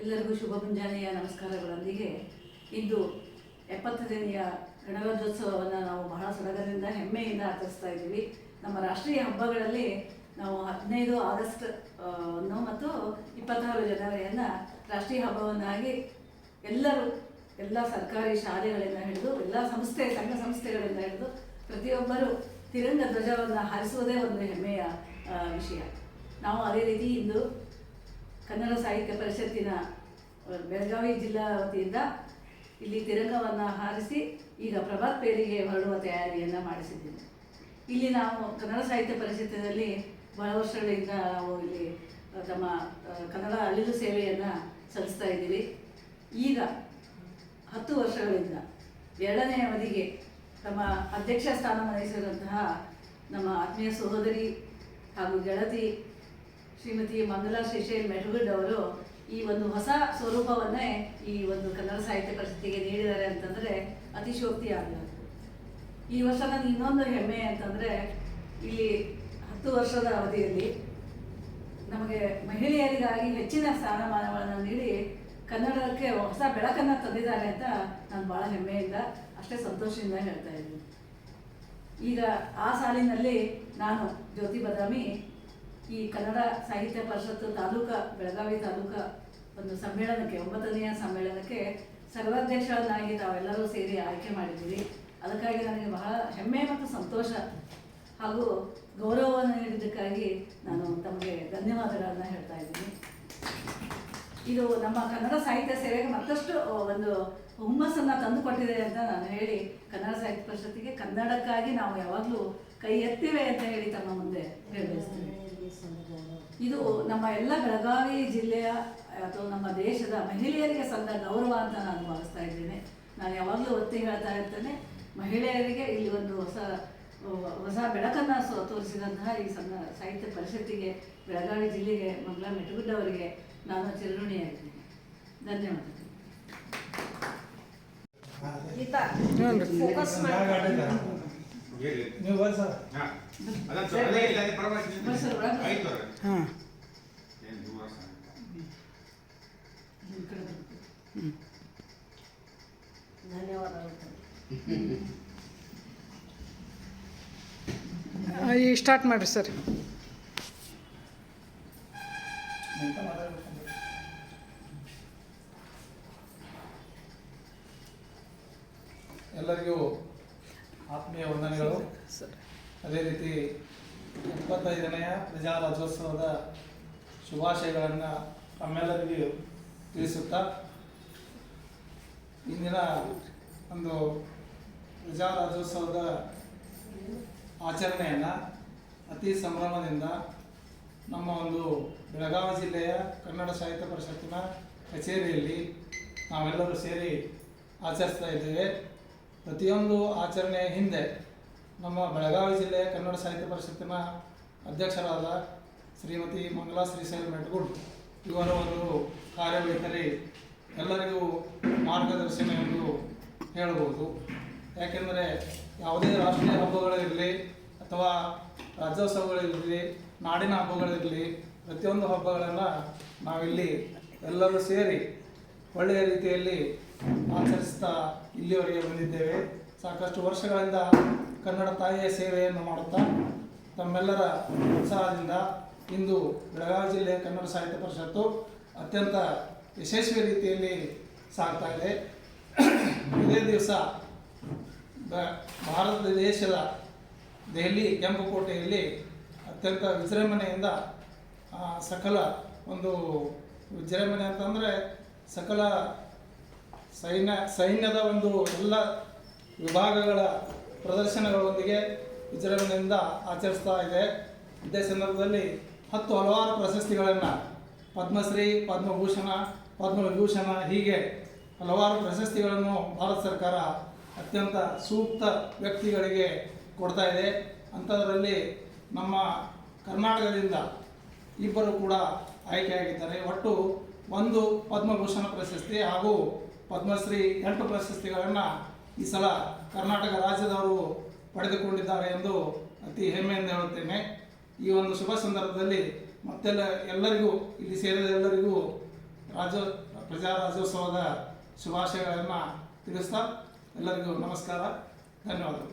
ಎಲ್ಲರಿಗೂ ಶುಭ ಮುಂಜಾನೆಯ ನಮಸ್ಕಾರಗಳೊಂದಿಗೆ ಇಂದು ಎಪ್ಪತ್ತನೆಯ ಗಣರಾಜ್ಯೋತ್ಸವವನ್ನು ನಾವು ಬಹಳ ಸಡಗರದಿಂದ ಹೆಮ್ಮೆಯಿಂದ ಆಚರಿಸ್ತಾ ಇದ್ದೀವಿ. ನಮ್ಮ ರಾಷ್ಟ್ರೀಯ ಹಬ್ಬಗಳಲ್ಲಿ ನಾವು ಹದಿನೈದು ಆಗಸ್ಟ್ ಅನ್ನು ಮತ್ತು ಇಪ್ಪತ್ತಾರು ಜನವರಿಯನ್ನು ರಾಷ್ಟ್ರೀಯ ಹಬ್ಬವನ್ನಾಗಿ ಎಲ್ಲರೂ, ಎಲ್ಲ ಸರ್ಕಾರಿ ಶಾಲೆಗಳಿಂದ ಹಿಡಿದು, ಎಲ್ಲ ಸಂಸ್ಥೆ, ಸಂಘ ಸಂಸ್ಥೆಗಳಿಂದ ಹಿಡಿದು ಪ್ರತಿಯೊಬ್ಬರು ತಿರಂಗ ಧ್ವಜವನ್ನು ಹಾರಿಸುವುದೇ ಒಂದು ಹೆಮ್ಮೆಯ ವಿಷಯ. ನಾವು ಅದೇ ರೀತಿ ಇಂದು ಕನ್ನಡ ಸಾಹಿತ್ಯ ಪರಿಷತ್ತಿನ ಬೆಳಗಾವಿ ಜಿಲ್ಲಾ ವತಿಯಿಂದ ಇಲ್ಲಿ ತಿರಂಗವನ್ನು ಹಾರಿಸಿ ಈಗ ಪ್ರಭಾತ್ ಪೇರಿಗೆ ಹೊರಡುವ ತಯಾರಿಯನ್ನು ಮಾಡಿಸಿದ್ದೇವೆ. ಇಲ್ಲಿ ನಾವು ಕನ್ನಡ ಸಾಹಿತ್ಯ ಪರಿಷತ್ತಿನಲ್ಲಿ ಬಹಳ ವರ್ಷಗಳಿಂದ ನಾವು ಇಲ್ಲಿ ತಮ್ಮ ಕನ್ನಡ ಅಳಿಲು ಸೇವೆಯನ್ನು ಸಲ್ಲಿಸ್ತಾ ಇದ್ದೀವಿ. ಈಗ ಹತ್ತು ವರ್ಷಗಳಿಂದ ಎರಡನೇ ಅವಧಿಗೆ ತಮ್ಮ ಅಧ್ಯಕ್ಷ ಸ್ಥಾನ ವಹಿಸಿರುವಂತಹ ನಮ್ಮ ಆತ್ಮೀಯ ಸಹೋದರಿ ಹಾಗೂ ಗೆಳತಿ ಶ್ರೀಮತಿ ಮಂಗಲಾ ಶೇಷೇಲ್ ಮೆಟಗುಡ್ ಅವರು ಈ ಒಂದು ಹೊಸ ಸ್ವರೂಪವನ್ನೇ ಈ ಒಂದು ಕನ್ನಡ ಸಾಹಿತ್ಯ ಪರಿಷತ್ತಿಗೆ ನೀಡಿದ್ದಾರೆ ಅಂತಂದರೆ ಅತಿಶೋಕ್ತಿ ಆಗಲ್ಲ ಈ ವರ್ಷ ನನಗೆ ಇನ್ನೊಂದು ಹೆಮ್ಮೆ ಅಂತಂದರೆ ಇಲ್ಲಿ ಹತ್ತು ವರ್ಷದ ಅವಧಿಯಲ್ಲಿ ನಮಗೆ ಮಹಿಳೆಯರಿಗಾಗಿ ಹೆಚ್ಚಿನ ಸ್ಥಾನಮಾನಗಳನ್ನು ನೀಡಿ ಕನ್ನಡಕ್ಕೆ ಹೊಸ ಬೆಳಕನ್ನು ತಂದಿದ್ದಾರೆ ಅಂತ ನಾನು ಭಾಳ ಹೆಮ್ಮೆಯಿಂದ ಅಷ್ಟೇ ಸಂತೋಷದಿಂದ ಹೇಳ್ತಾ ಇದ್ದೀನಿ. ಈಗ ಆ ಸಾಲಿನಲ್ಲಿ ನಾನು ಜ್ಯೋತಿ ಬದಾಮಿ ಈ ಕನ್ನಡ ಸಾಹಿತ್ಯ ಪರಿಷತ್ತು ತಾಲೂಕ, ಬೆಳಗಾವಿ ತಾಲೂಕ ಒಂದು ಸಮ್ಮೇಳನಕ್ಕೆ ಒಂಬತ್ತನೆಯ ಸಮ್ಮೇಳನಕ್ಕೆ ಸರ್ವಾಧ್ಯಕ್ಷರನ್ನಾಗಿ ನಾವೆಲ್ಲರೂ ಸೇರಿ ಆಯ್ಕೆ ಮಾಡಿದ್ದೀವಿ. ಅದಕ್ಕಾಗಿ ನನಗೆ ಬಹಳ ಹೆಮ್ಮೆ ಮತ್ತು ಸಂತೋಷ ಹಾಗೂ ಗೌರವವನ್ನು ನೀಡಿದ್ದಕ್ಕಾಗಿ ನಾನು ತಮಗೆ ಧನ್ಯವಾದಗಳನ್ನು ಹೇಳ್ತಾ ಇದ್ದೀನಿ. ಇದು ನಮ್ಮ ಕನ್ನಡ ಸಾಹಿತ್ಯ ಸೇವೆಗೆ ಮತ್ತಷ್ಟು ಒಂದು ಹುಮ್ಮಸ್ಸನ್ನು ತಂದುಕೊಟ್ಟಿದೆ ಅಂತ ನಾನು ಹೇಳಿ ಕನ್ನಡ ಸಾಹಿತ್ಯ ಪರಿಷತ್ತಿಗೆ ಕನ್ನಡಕ್ಕಾಗಿ ನಾವು ಯಾವಾಗಲೂ ಕೈ ಎತ್ತಿವೆ ಅಂತ ಹೇಳಿ ತಮ್ಮ ಮುಂದೆ ಹೇಳಬಯಸ್ತೀನಿ ಇದು ನಮ್ಮ ಎಲ್ಲ ಬೆಳಗಾವಿ ಜಿಲ್ಲೆಯ, ಅಥವಾ ನಮ್ಮ ದೇಶದ ಮಹಿಳೆಯರಿಗೆ ಸಂದ ಗೌರವ ಅಂತ ನಾನು ಭಾವಿಸ್ತಾ ಇದ್ದೇನೆ. ನಾನು ಯಾವಾಗಲೂ ಒತ್ತಿ ಹೇಳ್ತಾ ಇರ್ತೇನೆ, ಮಹಿಳೆಯರಿಗೆ ಇಲ್ಲಿ ಒಂದು ಹೊಸ ಹೊಸ ಬೆಳಕನ್ನು ತೋರಿಸಿದಂತಹ ಈ ಸಣ್ಣ ಸಾಹಿತ್ಯ ಪರಿಷತ್ತಿಗೆ, ಬೆಳಗಾವಿ ಜಿಲ್ಲೆಗೆ ಮಂಗಳ ಮೆಟಗುಡ್ಡವರಿಗೆ ನಾನು ಚಿರಋಣಿಯಾಗಿದ್ದೀನಿ. ಧನ್ಯವಾದಗಳು. ಫೋಕಸ್ ಮಾಡಿ. ನೀವು ಸರ್. ಹಾ. ಈ ಸ್ಟಾರ್ಟ್ ಮಾಡಿರಿ ಸರ್. ಎಲ್ಲರಿಗೂ ಆತ್ಮೀಯ ವಂದನೆಗಳು. ಅದೇ ರೀತಿ ಇಪ್ಪತ್ತೈದನೆಯ ಪ್ರಜಾ ರಾಜ್ಯೋತ್ಸವದ ಶುಭಾಶಯಗಳನ್ನು ನಮ್ಮೆಲ್ಲರಿಗೂ ತಿಳಿಸುತ್ತಾ ಇಂದಿನ ಒಂದು ಪ್ರಜಾರಾಜ್ಯೋತ್ಸವದ ಆಚರಣೆಯನ್ನು ಅತಿ ಸಂಭ್ರಮದಿಂದ ನಮ್ಮ ಒಂದು ಬೆಳಗಾವಿ ಜಿಲ್ಲೆಯ ಕನ್ನಡ ಸಾಹಿತ್ಯ ಪರಿಷತ್ತಿನ ಕಚೇರಿಯಲ್ಲಿ ನಾವೆಲ್ಲರೂ ಸೇರಿ ಆಚರಿಸ್ತಾ ಇದ್ದೇವೆ. ಪ್ರತಿಯೊಂದು ಆಚರಣೆಯ ಹಿಂದೆ ನಮ್ಮ ಬೆಳಗಾವಿ ಜಿಲ್ಲೆಯ ಕನ್ನಡ ಸಾಹಿತ್ಯ ಪರಿಷತ್ತಿನ ಅಧ್ಯಕ್ಷರಾದ ಶ್ರೀಮತಿ ಮಂಗಲಾ ಶ್ರೀಶೈಲ ಮೆಟ್ಗುಡ್ ಇವರ ಒಂದು ಕಾರ್ಯವೈಖರಿ ಎಲ್ಲರಿಗೂ ಮಾರ್ಗದರ್ಶನ ಎಂದು ಹೇಳಬಹುದು ಯಾಕೆಂದರೆ ಯಾವುದೇ ರಾಷ್ಟ್ರೀಯ ಹಬ್ಬಗಳಿರಲಿ ಅಥವಾ ರಾಜ್ಯೋತ್ಸವಗಳಿರಲಿ ನಾಡಿನ ಹಬ್ಬಗಳಿರಲಿ ಪ್ರತಿಯೊಂದು ಹಬ್ಬಗಳನ್ನು ನಾವಿಲ್ಲಿ ಎಲ್ಲರೂ ಸೇರಿ ಒಳ್ಳೆಯ ರೀತಿಯಲ್ಲಿ ಆಚರಿಸ್ತಾ ಇಲ್ಲಿವರೆಗೆ ಬಂದಿದ್ದೇವೆ. ಸಾಕಷ್ಟು ವರ್ಷಗಳಿಂದ ಕನ್ನಡ ತಾಯಿಯ ಸೇವೆಯನ್ನು ಮಾಡುತ್ತಾ ತಮ್ಮೆಲ್ಲರ ಉತ್ಸಾಹದಿಂದ ಇಂದು ಬೆಳಗಾವಿ ಜಿಲ್ಲೆ ಕನ್ನಡ ಸಾಹಿತ್ಯ ಪರಿಷತ್ತು ಅತ್ಯಂತ ಯಶಸ್ವಿ ರೀತಿಯಲ್ಲಿ ಸಾಗ್ತಾ ಇದೆ. ಇದೇ ದಿವಸ ಭಾರತ ದೇಶದ ದೆಹಲಿ ಕೆಂಪುಕೋಟೆಯಲ್ಲಿ ಅತ್ಯಂತ ವಿಜೃಂಭಣೆಯಿಂದ ಸಕಲ ಒಂದು ವಿಜೃಂಭಣೆ ಅಂತಂದರೆ ಸಕಲ ಸೈನ್ಯ, ಸೈನ್ಯದ ಒಂದು ಎಲ್ಲ ವಿಭಾಗಗಳ ಪ್ರದರ್ಶನಗಳೊಂದಿಗೆ ವಿಜೃಂಭಣೆಯಿಂದ ಆಚರಿಸ್ತಾ ಇದೆ. ಇದೇ ಸಂದರ್ಭದಲ್ಲಿ ಹತ್ತು ಹಲವಾರು ಪ್ರಶಸ್ತಿಗಳನ್ನು ಪದ್ಮಶ್ರೀ, ಪದ್ಮಭೂಷಣ, ಪದ್ಮವಿಭೂಷಣ ಹೀಗೆ ಹಲವಾರು ಪ್ರಶಸ್ತಿಗಳನ್ನು ಭಾರತ ಸರ್ಕಾರ ಅತ್ಯಂತ ಸೂಕ್ತ ವ್ಯಕ್ತಿಗಳಿಗೆ ಕೊಡ್ತಾ ಇದೆ. ಅಂಥದ್ರಲ್ಲಿ ನಮ್ಮ ಕರ್ನಾಟಕದಿಂದ ಇಬ್ಬರು ಕೂಡ ಆಯ್ಕೆಯಾಗಿದ್ದಾರೆ. ಒಟ್ಟು ಒಂದು ಪದ್ಮಭೂಷಣ ಪ್ರಶಸ್ತಿ ಹಾಗೂ ಪದ್ಮಶ್ರೀ ಎಂಟು ಪ್ರಶಸ್ತಿಗಳನ್ನು ಈ ಸಲ ಕರ್ನಾಟಕ ರಾಜ್ಯದವರು ಪಡೆದುಕೊಂಡಿದ್ದಾರೆ ಎಂದು ಅತಿ ಹೆಮ್ಮೆಯಿಂದ ಹೇಳುತ್ತೇನೆ. ಈ ಒಂದು ಶುಭ ಸಂದರ್ಭದಲ್ಲಿ ಮತ್ತೆಲ್ಲ ಎಲ್ಲರಿಗೂ, ಇಲ್ಲಿ ಸೇರಿದ ಎಲ್ಲರಿಗೂ ರಾಜ್ಯ ಪ್ರಜಾರಾಜ್ಯೋತ್ಸವದ ಶುಭಾಶಯಗಳನ್ನು ತಿಳಿಸ್ತಾ ಎಲ್ಲರಿಗೂ ನಮಸ್ಕಾರ. ಧನ್ಯವಾದಗಳು.